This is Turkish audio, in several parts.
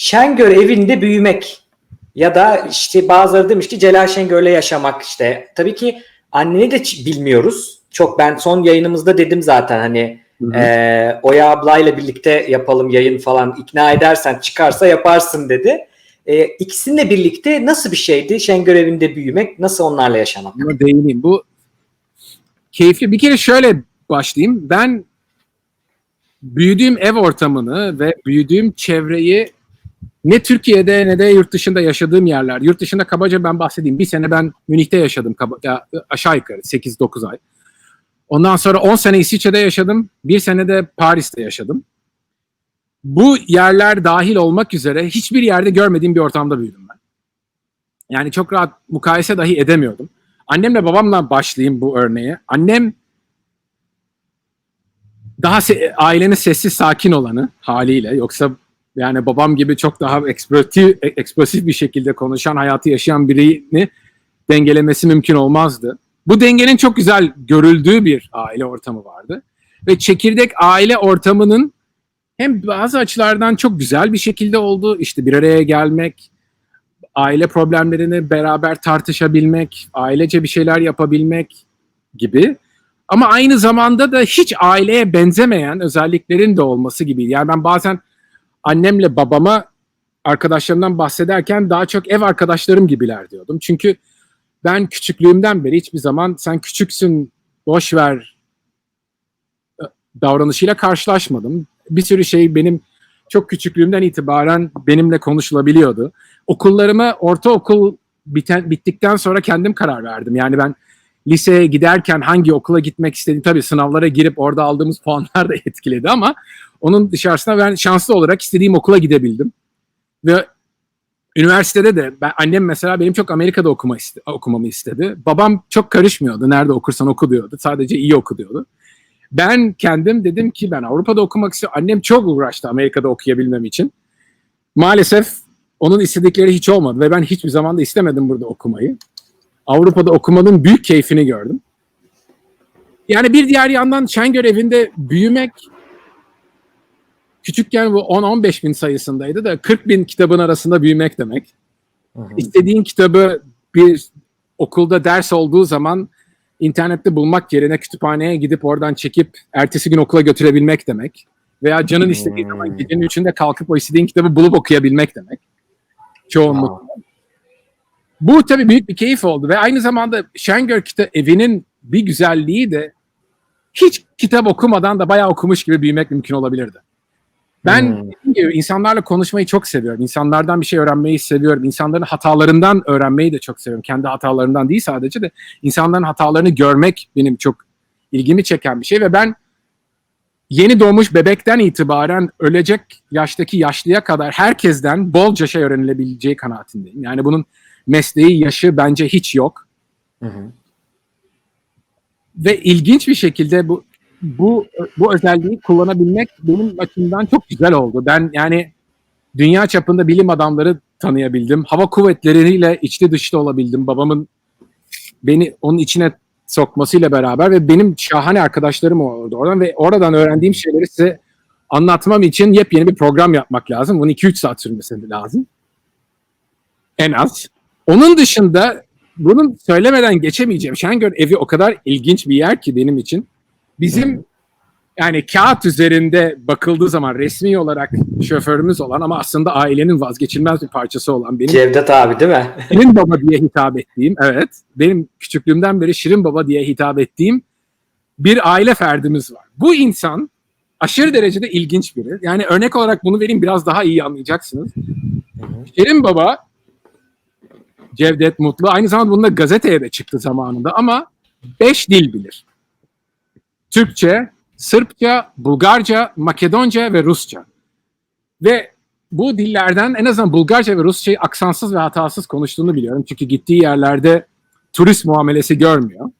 Şengör evinde büyümek ya da işte bazıları demiş ki Celal Şengör'le yaşamak işte. Tabii ki anneni de bilmiyoruz. Çok ben son yayınımızda dedim zaten hani Hı hı. ee, Oya ablayla birlikte yapalım yayın falan ikna edersen çıkarsa yaparsın dedi. Ee, ikisininle birlikte nasıl bir şeydi Şengör evinde büyümek? Nasıl onlarla yaşamak? Buna değineyim. Bu keyifli. Bir kere şöyle başlayayım. Ben büyüdüğüm ev ortamını ve büyüdüğüm çevreyi ne Türkiye'de ne de yurt dışında yaşadığım yerler. Yurt dışında kabaca ben bahsedeyim. Bir sene ben Münih'te yaşadım. Kaba, ya, aşağı yukarı 8-9 ay. Ondan sonra 10 sene İsviçre'de yaşadım. Bir sene de Paris'te yaşadım. Bu yerler dahil olmak üzere hiçbir yerde görmediğim bir ortamda büyüdüm ben. Yani çok rahat mukayese dahi edemiyordum. Annemle babamla başlayayım bu örneğe. Annem daha se- ailenin sessiz sakin olanı haliyle. Yoksa yani babam gibi çok daha eksplosif, eksplosif bir şekilde konuşan, hayatı yaşayan birini dengelemesi mümkün olmazdı. Bu dengenin çok güzel görüldüğü bir aile ortamı vardı. Ve çekirdek aile ortamının hem bazı açılardan çok güzel bir şekilde olduğu, işte bir araya gelmek, aile problemlerini beraber tartışabilmek, ailece bir şeyler yapabilmek gibi. Ama aynı zamanda da hiç aileye benzemeyen özelliklerin de olması gibi. Yani ben bazen annemle babama arkadaşlarımdan bahsederken daha çok ev arkadaşlarım gibiler diyordum. Çünkü ben küçüklüğümden beri hiçbir zaman sen küçüksün boş ver davranışıyla karşılaşmadım. Bir sürü şey benim çok küçüklüğümden itibaren benimle konuşulabiliyordu. Okullarıma ortaokul biten, bittikten sonra kendim karar verdim. Yani ben liseye giderken hangi okula gitmek istediğim tabii sınavlara girip orada aldığımız puanlar da etkiledi ama onun dışarısında ben şanslı olarak istediğim okula gidebildim. Ve üniversitede de ben, annem mesela benim çok Amerika'da okuma iste, okumamı istedi. Babam çok karışmıyordu. Nerede okursan oku diyordu. Sadece iyi oku diyordu. Ben kendim dedim ki ben Avrupa'da okumak istiyorum. Annem çok uğraştı Amerika'da okuyabilmem için. Maalesef onun istedikleri hiç olmadı ve ben hiçbir zaman da istemedim burada okumayı. Avrupa'da okumanın büyük keyfini gördüm. Yani bir diğer yandan Şengör evinde büyümek küçükken bu 10-15 bin sayısındaydı da 40 bin kitabın arasında büyümek demek. İstediğin kitabı bir okulda ders olduğu zaman internette bulmak yerine kütüphaneye gidip oradan çekip ertesi gün okula götürebilmek demek. Veya canın istediği zaman gecenin üçünde kalkıp o istediğin kitabı bulup okuyabilmek demek. Çoğunlukla. Bu tabii büyük bir keyif oldu ve aynı zamanda Şengör kita evinin bir güzelliği de hiç kitap okumadan da bayağı okumuş gibi büyümek mümkün olabilirdi. Ben Hmm. gibi insanlarla konuşmayı çok seviyorum. İnsanlardan bir şey öğrenmeyi seviyorum. İnsanların hatalarından öğrenmeyi de çok seviyorum. Kendi hatalarından değil sadece de insanların hatalarını görmek benim çok ilgimi çeken bir şey ve ben yeni doğmuş bebekten itibaren ölecek yaştaki yaşlıya kadar herkesten bolca şey öğrenilebileceği kanaatindeyim. Yani bunun mesleği, yaşı bence hiç yok. Hı hı. Ve ilginç bir şekilde bu bu bu özelliği kullanabilmek benim açımdan çok güzel oldu. Ben yani dünya çapında bilim adamları tanıyabildim. Hava kuvvetleriyle içli dışlı olabildim. Babamın beni onun içine sokmasıyla beraber ve benim şahane arkadaşlarım oldu oradan ve oradan öğrendiğim şeyleri size anlatmam için yepyeni bir program yapmak lazım. Bunun 2-3 saat sürmesi lazım. En az. Onun dışında bunun söylemeden geçemeyeceğim. Şengör evi o kadar ilginç bir yer ki benim için. Bizim yani kağıt üzerinde bakıldığı zaman resmi olarak şoförümüz olan ama aslında ailenin vazgeçilmez bir parçası olan benim Cevdet abi değil mi? Şirin Baba diye hitap ettiğim, evet, benim küçüklüğümden beri Şirin Baba diye hitap ettiğim bir aile ferdimiz var. Bu insan aşırı derecede ilginç biri. Yani örnek olarak bunu vereyim biraz daha iyi anlayacaksınız. Şirin Baba, Cevdet Mutlu, aynı zamanda bununla gazeteye de çıktı zamanında ama beş dil bilir. Türkçe, Sırpça, Bulgarca, Makedonca ve Rusça. Ve bu dillerden en azından Bulgarca ve Rusçayı aksansız ve hatasız konuştuğunu biliyorum. Çünkü gittiği yerlerde turist muamelesi görmüyor.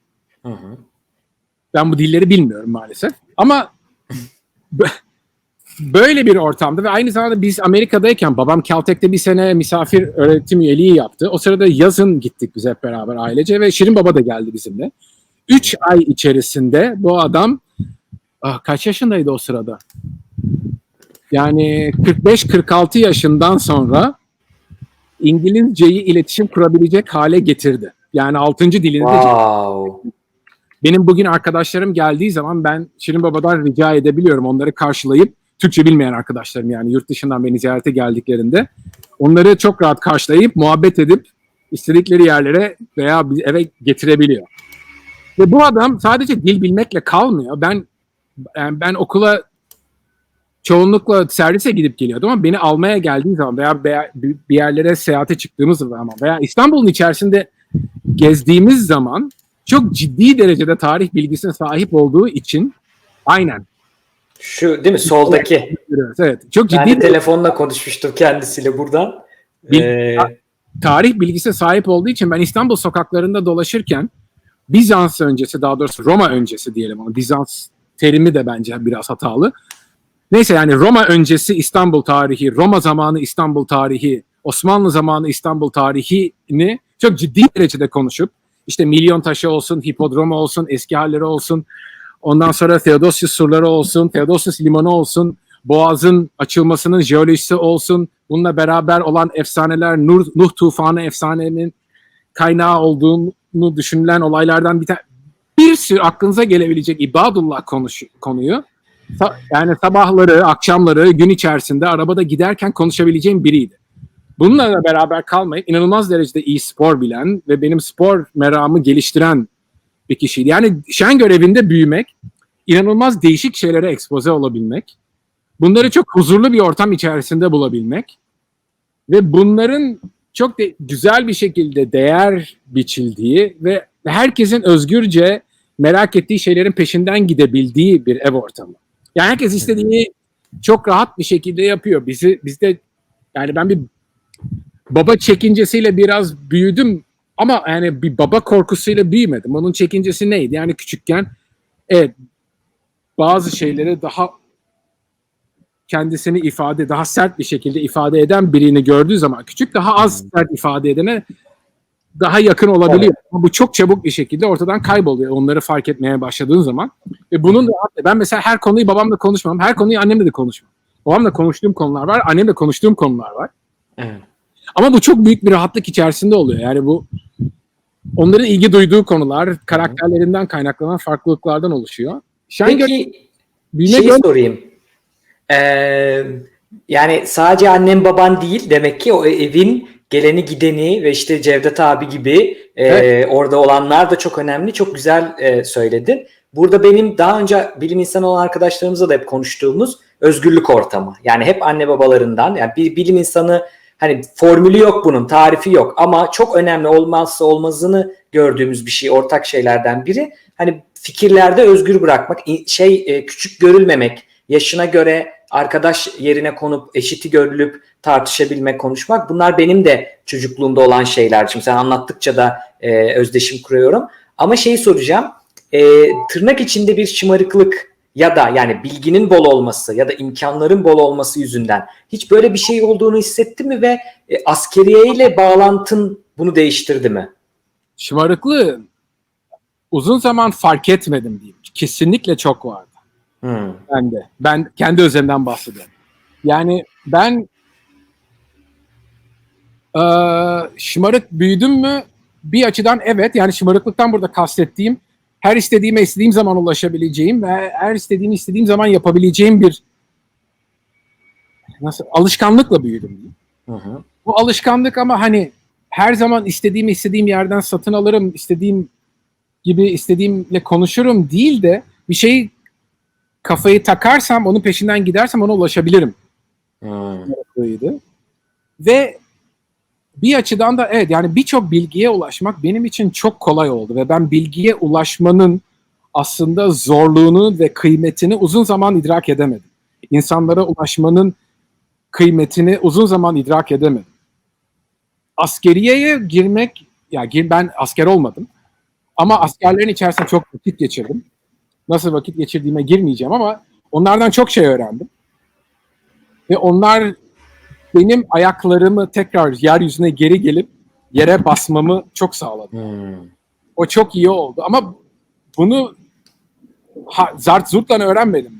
Hı hı. Ben bu dilleri bilmiyorum maalesef. Ama böyle bir ortamda ve aynı zamanda biz Amerika'dayken babam Caltech'te bir sene misafir öğretim üyeliği yaptı. O sırada yazın gittik biz hep beraber ailece ve Şirin Baba da geldi bizimle. Üç ay içerisinde bu adam ah, kaç yaşındaydı o sırada? Yani 45-46 yaşından sonra İngilizceyi iletişim kurabilecek hale getirdi. Yani 6. dilini de Wow. benim bugün arkadaşlarım geldiği zaman ben Şirin Baba'dan rica edebiliyorum. Onları karşılayıp Türkçe bilmeyen arkadaşlarım yani yurt dışından beni ziyarete geldiklerinde onları çok rahat karşılayıp muhabbet edip istedikleri yerlere veya eve getirebiliyor. Ve bu adam sadece dil bilmekle kalmıyor. Ben yani ben okula çoğunlukla servise gidip geliyordum ama beni almaya geldiği zaman veya bir yerlere seyahate çıktığımız zaman veya İstanbul'un içerisinde gezdiğimiz zaman çok ciddi derecede tarih bilgisine sahip olduğu için aynen. Şu değil mi soldaki? Evet. Çok Ben ciddi de telefonla konuşmuştum kendisiyle buradan. Bil- Ee, tarih bilgisine sahip olduğu için ben İstanbul sokaklarında dolaşırken Bizans öncesi daha doğrusu Roma öncesi diyelim ama Bizans terimi de bence biraz hatalı. Neyse yani Roma öncesi İstanbul tarihi, Roma zamanı İstanbul tarihi, Osmanlı zamanı İstanbul tarihini çok ciddi derecede konuşup işte milyon taşı olsun, hipodromu olsun, eski halleri olsun, ondan sonra Theodosius surları olsun, Theodosius limanı olsun, Boğaz'ın açılmasının jeolojisi olsun, bununla beraber olan efsaneler, Nur, Nuh tufanı efsanenin kaynağı olduğunu düşünülen olaylardan bir tane bir sürü aklınıza gelebilecek ibadullah konuş, konuyu yani sabahları, akşamları, gün içerisinde arabada giderken konuşabileceğim biriydi. Bununla beraber kalmayıp inanılmaz derecede iyi spor bilen ve benim spor meramı geliştiren bir kişiydi. Yani şen görevinde büyümek, inanılmaz değişik şeylere ekspoze olabilmek, bunları çok huzurlu bir ortam içerisinde bulabilmek ve bunların çok de güzel bir şekilde değer biçildiği ve herkesin özgürce merak ettiği şeylerin peşinden gidebildiği bir ev ortamı. Yani herkes istediğini çok rahat bir şekilde yapıyor. Bizi bizde yani ben bir baba çekincesiyle biraz büyüdüm ama yani bir baba korkusuyla büyümedim. Onun çekincesi neydi? Yani küçükken evet bazı şeyleri daha kendisini ifade, daha sert bir şekilde ifade eden birini gördüğü zaman küçük daha az sert ifade edene daha yakın olabiliyor. Ama bu çok çabuk bir şekilde ortadan kayboluyor onları fark etmeye başladığın zaman. Ve bunun da ben mesela her konuyu babamla konuşmam, her konuyu annemle de konuşmam. Babamla konuştuğum konular var, annemle konuştuğum konular var. evet. Ama bu çok büyük bir rahatlık içerisinde oluyor. Yani bu onların ilgi duyduğu konular karakterlerinden kaynaklanan farklılıklardan oluşuyor. Şengör Peki şeyi göl- sorayım. Ee, yani sadece annem baban değil demek ki o evin geleni gideni ve işte Cevdet abi gibi e, Evet. orada olanlar da çok önemli. Çok güzel e, söyledin. Burada benim daha önce bilim insanı olan arkadaşlarımızla da hep konuştuğumuz özgürlük ortamı. Yani hep anne babalarından yani bir bilim insanı hani formülü yok bunun, tarifi yok ama çok önemli olmazsa olmazını gördüğümüz bir şey, ortak şeylerden biri. Hani fikirlerde özgür bırakmak, şey e, küçük görülmemek, yaşına göre arkadaş yerine konup eşiti görülüp tartışabilmek, konuşmak. Bunlar benim de çocukluğumda olan şeyler. Şimdi sen anlattıkça da e, özdeşim kuruyorum. Ama şeyi soracağım. E, tırnak içinde bir şımarıklık ya da yani bilginin bol olması ya da imkanların bol olması yüzünden hiç böyle bir şey olduğunu hissettin mi ve e, askeriye ile bağlantın bunu değiştirdi mi? şımarıklığı uzun zaman fark etmedim diyeyim. Kesinlikle çok vardı Hmm. bende. Ben kendi özelimden bahsediyorum. Yani ben eee şımarık büyüdüm mü? Bir açıdan evet. Yani şımarıklıktan burada kastettiğim her istediğime istediğim zaman ulaşabileceğim ve her istediğimi istediğim zaman yapabileceğim bir nasıl alışkanlıkla büyüdüm. Hı hı. Bu alışkanlık ama hani her zaman istediğimi istediğim yerden satın alırım, istediğim gibi istediğimle konuşurum değil de bir şeyi kafayı takarsam, onun peşinden gidersem ona ulaşabilirim. Hmm. Ve bir açıdan da evet yani birçok bilgiye ulaşmak benim için çok kolay oldu ve ben bilgiye ulaşmanın aslında zorluğunu ve kıymetini uzun zaman idrak edemedim. İnsanlara ulaşmanın kıymetini uzun zaman idrak edemedim. Askeriyeye girmek, ya gir, ben asker olmadım ama askerlerin içerisinde çok vakit geçirdim. Nasıl vakit geçirdiğime girmeyeceğim ama onlardan çok şey öğrendim. Ve onlar benim ayaklarımı tekrar yeryüzüne geri gelip yere basmamı çok sağladı. Hmm. O çok iyi oldu ama bunu ha, zart zurtla öğrenmedim.